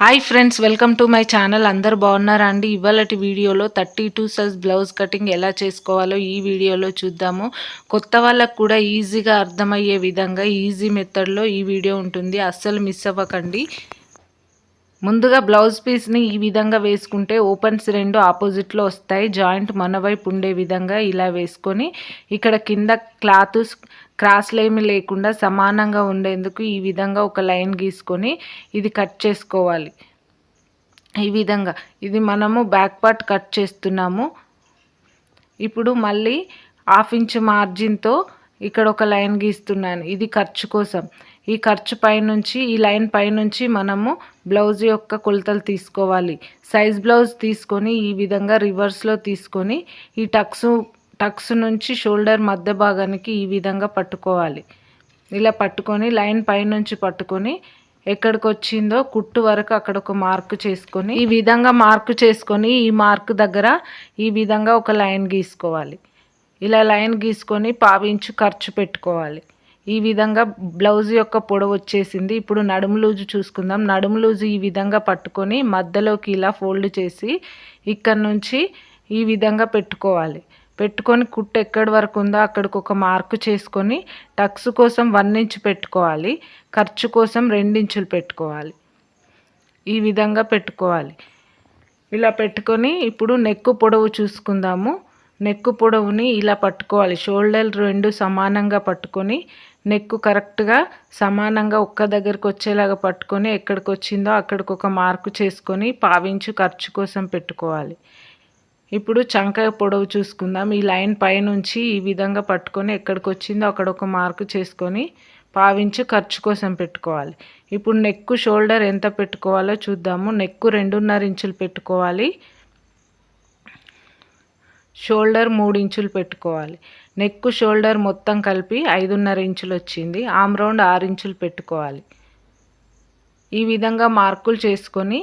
Hi friends welcome to my channel అందరు బాగున్నారా అండి? ఇవాళటి వీడియోలో thirty two size blouse cutting ఎలా చేసుకోవాలో ఈ వీడియోలో చూద్దాము. కొత్త వాళ్ళకు కూడా ఈజీగా అర్థమయ్యే విధంగా ఈజీ మెథడ్లో ఈ వీడియో ఉంటుంది. అస్సలు మిస్ అవ్వకండి. ముందుగా బ్లౌజ్ పీస్ని ఈ విధంగా వేసుకుంటే ఓపెన్స్ రెండు ఆపోజిట్లో వస్తాయి. జాయింట్ మన వైపు ఉండే విధంగా ఇలా వేసుకొని ఇక్కడ కింద క్లాత్ క్రాస్లు ఏమి లేకుండా సమానంగా ఉండేందుకు ఈ విధంగా ఒక లైన్ గీసుకొని ఇది కట్ చేసుకోవాలి. ఈ విధంగా ఇది మనము బ్యాక్ పార్ట్ కట్ చేస్తున్నాము. ఇప్పుడు మళ్ళీ హాఫ్ ఇంచ్ మార్జిన్తో ఇక్కడ ఒక లైన్ గీస్తున్నాను. ఇది ఖర్చు కోసం. ఈ ఖర్చు పైనుంచి ఈ లైన్ పైనుంచి మనము బ్లౌజ్ యొక్క కొలతలు తీసుకోవాలి. సైజ్ బ్లౌజ్ తీసుకొని ఈ విధంగా రివర్స్లో తీసుకొని ఈ టక్స్ టక్స్ నుంచి షోల్డర్ మధ్య భాగానికి ఈ విధంగా పట్టుకోవాలి. ఇలా పట్టుకొని లైన్ పైనుంచి పట్టుకొని ఎక్కడికి వచ్చిందో కుట్టు వరకు అక్కడ ఒక మార్క్ చేసుకొని ఈ విధంగా మార్క్ చేసుకొని ఈ మార్క్ దగ్గర ఈ విధంగా ఒక లైన్ గీసుకోవాలి. ఇలా లైన్ గీసుకొని పావించు ఖర్చు పెట్టుకోవాలి. ఈ విధంగా బ్లౌజ్ యొక్క పొడవు వచ్చేసింది. ఇప్పుడు నడుము లూజు చూసుకుందాం. నడుము లూజు ఈ విధంగా పట్టుకొని మధ్యలోకి ఇలా ఫోల్డ్ చేసి ఇక్కడ నుంచి ఈ విధంగా పెట్టుకోవాలి. పెట్టుకొని కుట్టు ఎక్కడి వరకు ఉందో అక్కడికి ఒక మార్కు చేసుకొని టక్స్ కోసం వన్ ఇంచ్ పెట్టుకోవాలి. ఖర్చు కోసం రెండించులు పెట్టుకోవాలి. ఈ విధంగా పెట్టుకోవాలి. ఇలా పెట్టుకొని ఇప్పుడు నెక్కు పొడవు చూసుకుందాము. నెక్కు పొడవుని ఇలా పట్టుకోవాలి. షోల్డర్ రెండు సమానంగా పట్టుకొని నెక్కు కరెక్ట్గా సమానంగా ఒక్క దగ్గరకు వచ్చేలాగా పట్టుకొని ఎక్కడికి వచ్చిందో అక్కడికి ఒక మార్కు చేసుకొని పావించు ఖర్చు కోసం పెట్టుకోవాలి. ఇప్పుడు చంక పొడవు చూసుకుందాం. ఈ లైన్ పైనుంచి ఈ విధంగా పట్టుకొని ఎక్కడికి వచ్చిందో అక్కడ ఒక మార్కు చేసుకొని పావించు ఖర్చు కోసం పెట్టుకోవాలి. ఇప్పుడు నెక్కు షోల్డర్ ఎంత పెట్టుకోవాలో చూద్దాము. నెక్కు రెండున్నర ఇంచులు పెట్టుకోవాలి. షోల్డర్ మూడు ఇంచులు పెట్టుకోవాలి. నెక్ షోల్డర్ మొత్తం కలిపి ఐదున్నర ఇంచులు వచ్చింది ఆమ్ రౌండ్ ఆరు ఇంచులు పెట్టుకోవాలి. ఈ విధంగా మార్కులు చేసుకొని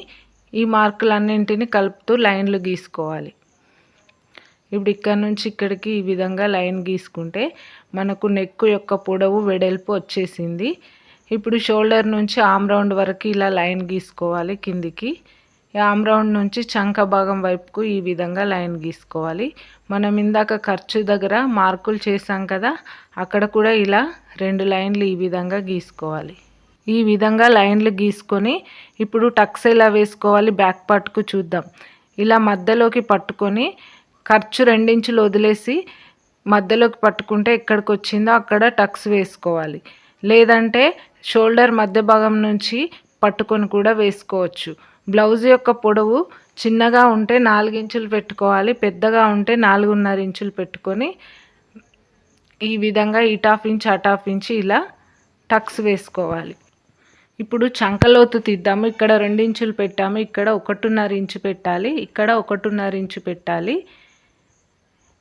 ఈ మార్కులన్నింటిని కలుపుతూ లైన్లు గీసుకోవాలి. ఇప్పుడు ఇక్కడ నుంచి ఇక్కడికి ఈ విధంగా లైన్ గీసుకుంటే మనకు నెక్ యొక్క పొడవు వెడల్పు వచ్చేసింది. ఇప్పుడు షోల్డర్ నుంచి ఆమ్ రౌండ్ వరకు ఇలా లైన్ గీసుకోవాలి కిందికి. ఆమ్ రౌండ్ నుంచి చంక భాగం వైపుకు ఈ విధంగా లైన్ గీసుకోవాలి. మనం ఇందాక ఖర్చు దగ్గర మార్కులు చేసాం కదా అక్కడ కూడా ఇలా రెండు లైన్లు ఈ విధంగా గీసుకోవాలి. ఈ విధంగా లైన్లు గీసుకొని ఇప్పుడు టక్స్ ఎలా వేసుకోవాలి బ్యాక్ పార్ట్కు చూద్దాం. ఇలా మధ్యలోకి పట్టుకొని ఖర్చు రెండించులు వదిలేసి మధ్యలోకి పట్టుకుంటే ఎక్కడికి వచ్చిందో అక్కడ టక్స్ వేసుకోవాలి. లేదంటే షోల్డర్ మధ్య భాగం నుంచి పట్టుకొని కూడా వేసుకోవచ్చు. బ్లౌజ్ యొక్క పొడవు చిన్నగా ఉంటే నాలుగించులు పెట్టుకోవాలి పెద్దగా ఉంటే నాలుగున్నర ఇంచులు పెట్టుకొని ఈ విధంగా it half inch at half inch ఇలా టక్స్ వేసుకోవాలి. ఇప్పుడు చంకలోతు తీద్దాము. ఇక్కడ రెండు ఇంచులు పెట్టాము. ఇక్కడ ఒకటిన్నర ఇంచు పెట్టాలి. ఇక్కడ ఒకటిన్నర ఇంచు పెట్టాలి.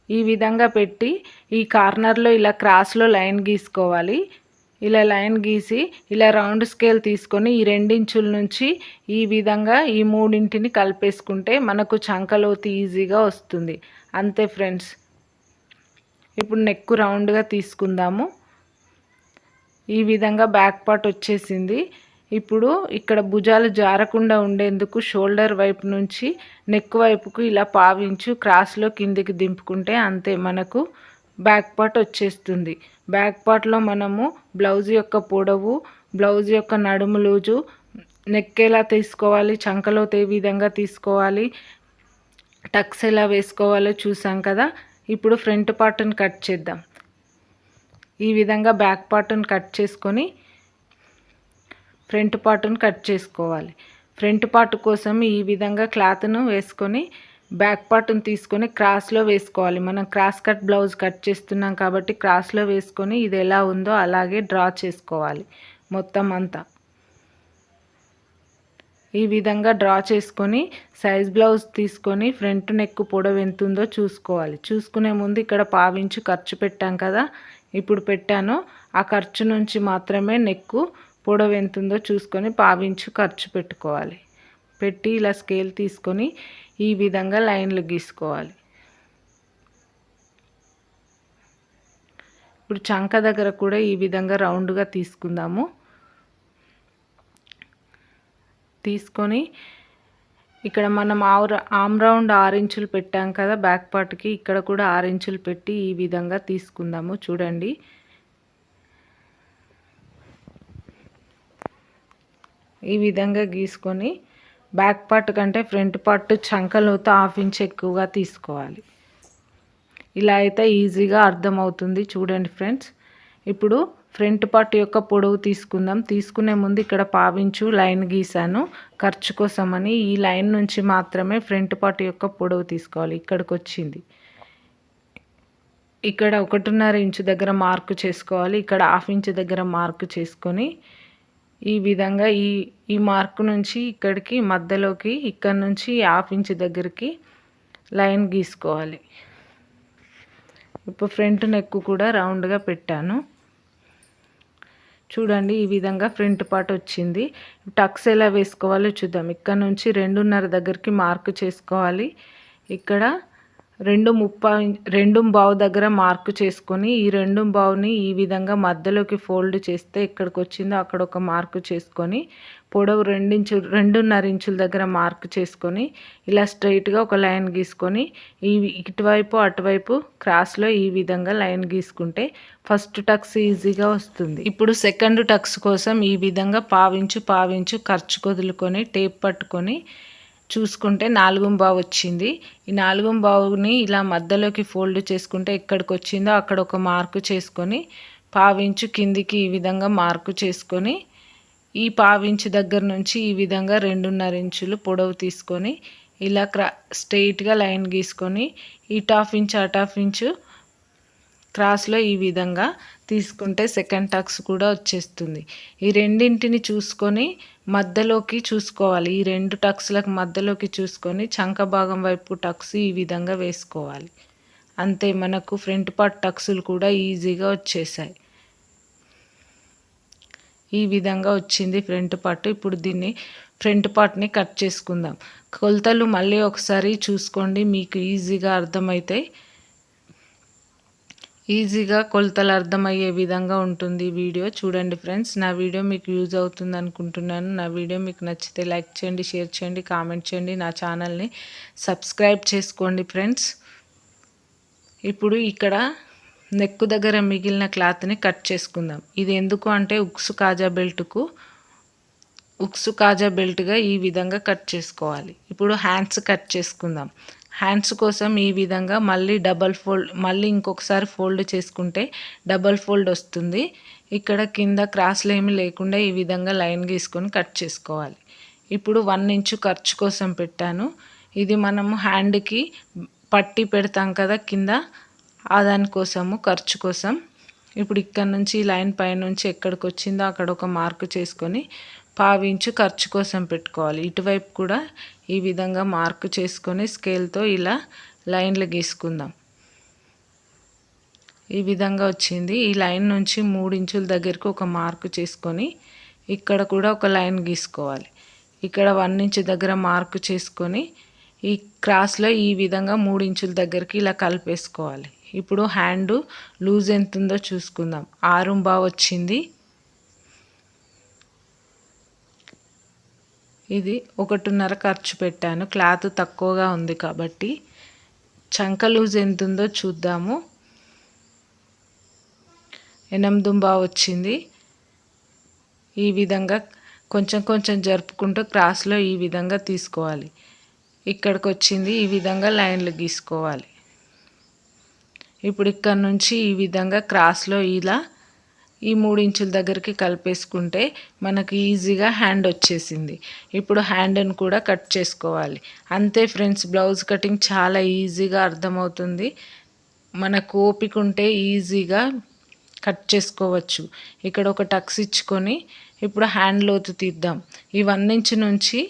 ఈ విధంగా పెట్టి ఈ కార్నర్లో ఇలా క్రాస్లో లైన్ గీసుకోవాలి. ఇలా లైన్ గీసి ఇలా రౌండ్ స్కేల్ తీసుకొని ఈ రెండించుల నుంచి ఈ విధంగా ఈ మూడింటిని కలిపేసుకుంటే మనకు చంకలోతి ఈజీగా వస్తుంది. అంతే ఫ్రెండ్స్. ఇప్పుడు నెక్ రౌండ్గా తీసుకుందాము. ఈ విధంగా బ్యాక్ పార్ట్ వచ్చేసింది. ఇప్పుడు ఇక్కడ భుజాలు జారకుండా ఉండేందుకు షోల్డర్ వైపు నుంచి నెక్ వైపుకు ఇలా పావించు క్రాస్లో కిందికి దింపుకుంటే అంతే మనకు బ్యాక్ పార్ట్ వచ్చేస్తుంది. బ్యాక్ పార్ట్లో మనము బ్లౌజ్ యొక్క పొడవు బ్లౌజ్ యొక్క నడుము లూజు నెక్ ఎలా తీసుకోవాలి చంకలో ఏ విధంగా తీసుకోవాలి టక్స్ ఎలా వేసుకోవాలో చూసాం కదా. ఇప్పుడు ఫ్రంట్ పార్ట్ని కట్ చేద్దాం. ఈ విధంగా బ్యాక్ పార్ట్ని కట్ చేసుకొని ఫ్రంట్ పార్ట్ని కట్ చేసుకోవాలి. ఫ్రంట్ పార్ట్ కోసం ఈ విధంగా క్లాత్ను వేసుకొని బ్యాక్ పార్ట్ని తీసుకొని క్రాస్లో వేసుకోవాలి. మనం క్రాస్ కట్ బ్లౌజ్ కట్ చేస్తున్నాం కాబట్టి క్రాస్లో వేసుకొని ఇది ఎలా ఉందో అలాగే డ్రా చేసుకోవాలి మొత్తం అంతా. ఈ విధంగా డ్రా చేసుకొని సైజ్ బ్లౌజ్ తీసుకొని ఫ్రంట్ నెక్ పొడవు ఎంత ఉందో చూసుకోవాలి. చూసుకునే ముందు ఇక్కడ పావించి ఖర్చు పెట్టాం కదా ఇప్పుడు పెట్టాను. ఆ ఖర్చు నుంచి మాత్రమే నెక్కు పొడవు ఎంత ఉందో చూసుకొని పావించు ఖర్చు పెట్టుకోవాలి. పెట్టి ఇలా స్కేల్ తీసుకొని ఈ విధంగా లైన్లు గీసుకోవాలి. ఇప్పుడు చంక దగ్గర కూడా ఈ విధంగా రౌండ్గా తీసుకుందాము. తీసుకొని ఇక్కడ మనం ఆరు ఆమ్ రౌండ్ ఆరు ఇంచులు పెట్టాం కదా బ్యాక్ పార్ట్కి ఇక్కడ కూడా ఆరు ఇంచులు పెట్టి ఈ విధంగా తీసుకుందాము. చూడండి. ఈ విధంగా గీసుకొని బ్యాక్ పార్ట్ కంటే ఫ్రంట్ పార్ట్ చంకలోతో హాఫ్ ఇంచ్ ఎక్కువగా తీసుకోవాలి. ఇలా అయితే ఈజీగా అర్థమవుతుంది చూడండి ఫ్రెండ్స్. ఇప్పుడు ఫ్రంట్ పార్ట్ యొక్క పొడవు తీసుకుందాం. తీసుకునే ముందు ఇక్కడ పావించు లైన్ గీసాను. ఖర్చు కోసమని ఈ లైన్ నుంచి మాత్రమే ఫ్రంట్ పార్ట్ యొక్క పొడవు తీసుకోవాలి. ఇక్కడికి వచ్చింది. ఇక్కడ ఒకటిన్నర ఇంచు దగ్గర మార్కు చేసుకోవాలి. ఇక్కడ హాఫ్ ఇంచ్ దగ్గర మార్కు చేసుకొని ఈ విధంగా ఈ ఈ మార్క్ నుంచి ఇక్కడికి మధ్యలోకి ఇక్కడ నుంచి హాఫ్ ఇంచ్ దగ్గరికి లైన్ గీసుకోవాలి. ఇప్పుడు ఫ్రంట్ నెక్ కూడా రౌండ్గా పెట్టాను. చూడండి ఈ విధంగా ఫ్రంట్ పార్ట్ వచ్చింది. టక్స్ ఎలా వేసుకోవాలో చూద్దాం. ఇక్కడ నుంచి రెండున్నర దగ్గరికి మార్క్ చేసుకోవాలి. ఇక్కడ రెండు ముప్పై రెండు బావు దగ్గర మార్కు చేసుకొని ఈ రెండు బావుని ఈ విధంగా మధ్యలోకి ఫోల్డ్ చేస్తే ఎక్కడికి వచ్చిందో అక్కడ ఒక మార్కు చేసుకొని పొడవు రెండించు రెండున్నర ఇంచుల దగ్గర మార్క్ చేసుకొని ఇలా స్ట్రైట్గా ఒక లైన్ గీసుకొని ఈ ఇటువైపు అటువైపు క్రాస్లో ఈ విధంగా లైన్ గీసుకుంటే ఫస్ట్ టక్స్ ఈజీగా వస్తుంది. ఇప్పుడు సెకండ్ టక్స్ కోసం ఈ విధంగా పావించు పావించు ఖర్చు కొదులుకొని టేప్ పట్టుకొని చూసుకుంటే నాలుగు బావు వచ్చింది. ఈ నాలుగు బావుని ఇలా మధ్యలోకి ఫోల్డ్ చేసుకుంటే ఎక్కడికి వచ్చిందో అక్కడ ఒక మార్కు చేసుకొని పావించు కిందికి ఈ విధంగా మార్కు చేసుకొని ఈ పావించు దగ్గర నుంచి ఈ విధంగా రెండున్నర ఇంచులు పొడవు తీసుకొని ఇలా క్రా స్ట్రెయిట్గా లైన్ గీసుకొని ఇటు హాఫ్ ఇంచు అటు హాఫ్ ఇంచు క్రాస్లో ఈ విధంగా తీసుకుంటే సెకండ్ టక్స్ కూడా వచ్చేస్తుంది. ఈ రెండింటిని చూసుకొని మధ్యలోకి చూసుకోవాలి. ఈ రెండు టక్స్లకు మధ్యలోకి చూసుకొని చంక భాగం వైపు టక్స్ ఈ విధంగా వేసుకోవాలి. అంతే మనకు ఫ్రంట్ పార్ట్ టక్స్లు కూడా ఈజీగా వచ్చేసాయి. ఈ విధంగా వచ్చింది ఫ్రంట్ పార్ట్. ఇప్పుడు దీన్ని ఫ్రంట్ పార్ట్ని కట్ చేసుకుందాం. కొలతలు మళ్ళీ ఒకసారి చూసుకోండి. మీకు ఈజీగా అర్థమవుతాయి ఈజీగా కొలతలు అర్థమయ్యే విధంగా ఉంటుంది వీడియో. చూడండి ఫ్రెండ్స్ నా వీడియో మీకు యూజ్ అవుతుంది అనుకుంటున్నాను. నా వీడియో మీకు నచ్చితే లైక్ చేయండి షేర్ చేయండి కామెంట్ చేయండి. నా ఛానల్ని సబ్స్క్రైబ్ చేసుకోండి ఫ్రెండ్స్. ఇప్పుడు ఇక్కడ నెక్కు దగ్గర మిగిలిన క్లాత్ని కట్ చేసుకుందాం. ఇది ఎందుకు అంటే ఉక్సు కాజా బెల్ట్కు ఉక్సు కాజా బెల్ట్గా ఈ విధంగా కట్ చేసుకోవాలి. ఇప్పుడు హ్యాండ్స్ కట్ చేసుకుందాం. హ్యాండ్స్ కోసం ఈ విధంగా మళ్ళీ డబల్ ఫోల్డ్ మళ్ళీ ఇంకొకసారి ఫోల్డ్ చేసుకుంటే డబల్ ఫోల్డ్ వస్తుంది. ఇక్కడ కింద క్రాస్లు ఏమి లేకుండా ఈ విధంగా లైన్ గీసుకొని కట్ చేసుకోవాలి. ఇప్పుడు వన్ ఇంచు ఖర్చు కోసం పెట్టాను. ఇది మనము హ్యాండ్కి పట్టి పెడతాం కదా కింద దానికోసము ఖర్చు కోసం. ఇప్పుడు ఇక్కడ నుంచి లైన్ పైనుంచి ఎక్కడికి వచ్చిందో అక్కడ ఒక మార్కు చేసుకొని పావించు ఖర్చు కోసం పెట్టుకోవాలి. ఇటువైపు కూడా ఈ విధంగా మార్కు చేసుకొని స్కేల్తో ఇలా లైన్లు గీసుకుందాం. ఈ విధంగా వచ్చింది. ఈ లైన్ నుంచి మూడు ఇంచుల దగ్గరికి ఒక మార్కు చేసుకొని ఇక్కడ కూడా ఒక లైన్ గీసుకోవాలి. ఇక్కడ వన్ ఇంచు దగ్గర మార్కు చేసుకొని ఈ క్రాస్లో ఈ విధంగా మూడు ఇంచుల దగ్గరికి ఇలా కలిపేసుకోవాలి. ఇప్పుడు హ్యాండ్ లూజ్ ఎంత ఉందో చూసుకుందాం. ఆరుంబా వచ్చింది. ఇది ఒకటిన్నర ఖర్చు పెట్టాను. క్లాత్ తక్కువగా ఉంది కాబట్టి. చంక లూజ్ ఎంత ఉందో చూద్దాము ఎనమ్దుంబా వచ్చింది. ఈ విధంగా కొంచెం కొంచెం జరుపుకుంటూ క్రాస్లో ఈ విధంగా తీసుకోవాలి. ఇక్కడికి వచ్చింది ఈ విధంగా లైన్లు గీసుకోవాలి. ఇప్పుడు ఇక్కడ నుంచి ఈ విధంగా క్రాస్లో ఇలా ఈ మూడు ఇంచుల దగ్గరికి కలిపేసుకుంటే మనకి ఈజీగా హ్యాండ్ వచ్చేసింది. ఇప్పుడు హ్యాండ్ని కూడా కట్ చేసుకోవాలి. అంతే ఫ్రెండ్స్ బ్లౌజ్ కటింగ్ చాలా ఈజీగా అర్థమవుతుంది. మనకు ఓపిక ఉంటే ఈజీగా కట్ చేసుకోవచ్చు. ఇక్కడ ఒక టక్స్ ఇచ్చుకొని ఇప్పుడు హ్యాండ్ లోతు తీద్దాం. ఈ వన్ ఇంచ్ నుంచి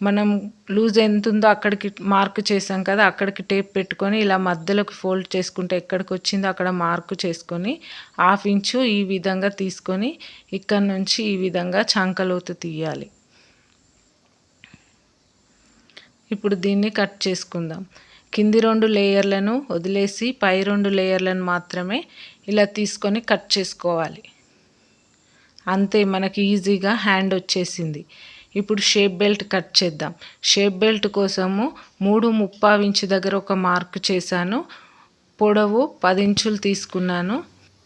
మనం లూజ్ ఎంత ఉందో అక్కడికి మార్క్ చేసాం కదా అక్కడికి టేప్ పెట్టుకొని ఇలా మధ్యలోకి ఫోల్డ్ చేసుకుంటే ఎక్కడికి వచ్చిందో అక్కడ మార్కు చేసుకొని హాఫ్ ఇంచు ఈ విధంగా తీసుకొని ఇక్కడ నుంచి ఈ విధంగా చంకలోతు తీయాలి. ఇప్పుడు దీన్ని కట్ చేసుకుందాం. కింది రెండు లేయర్లను వదిలేసి పై రెండు లేయర్లను మాత్రమే ఇలా తీసుకొని కట్ చేసుకోవాలి. అంతే మనకి ఈజీగా హ్యాండ్ వచ్చేసింది. ఇప్పుడు షేప్ బెల్ట్ కట్ చేద్దాం. షేప్ బెల్ట్ కోసము మూడు ముప్పావు ఇంచు దగ్గర ఒక మార్క్ చేశాను. పొడవు పది ఇంచులు తీసుకున్నాను.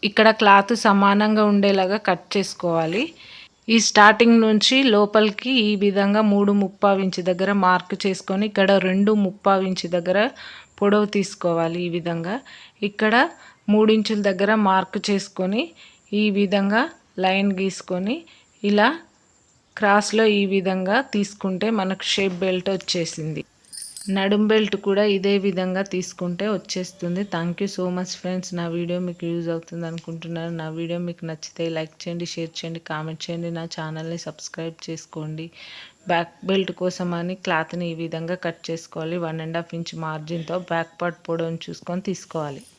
ఇక్కడ క్లాత్ సమానంగా ఉండేలాగా కట్ చేసుకోవాలి. ఈ స్టార్టింగ్ నుంచి లోపలికి ఈ విధంగా మూడు ముప్పావు ఇంచు దగ్గర మార్క్ చేసుకొని ఇక్కడ రెండు ముప్పావు ఇంచు దగ్గర పొడవు తీసుకోవాలి ఈ విధంగా. ఇక్కడ మూడు ఇంచుల దగ్గర మార్క్ చేసుకొని ఈ విధంగా లైన్ గీసుకొని ఇలా క్రాస్లో ఈ విధంగా తీసుకుంటే మనకు షేప్ బెల్ట్ వచ్చేసింది. నడుం బెల్ట్ కూడా ఇదే విధంగా తీసుకుంటే వచ్చేస్తుంది. Thank you so much friends నా వీడియో మీకు యూజ్ అవుతుంది అనుకుంటున్నాను. నా వీడియో మీకు నచ్చితే లైక్ చేయండి షేర్ చేయండి కామెంట్ చేయండి. నా ఛానల్ని సబ్స్క్రైబ్ చేసుకోండి. బ్యాక్ బెల్ట్ కోసం అని క్లాత్ని ఈ విధంగా కట్ చేసుకోవాలి. వన్ అండ్ హాఫ్ ఇంచ్ మార్జిన్తో బ్యాక్ పార్ట్ పొడవుని చూసుకొని తీసుకోవాలి.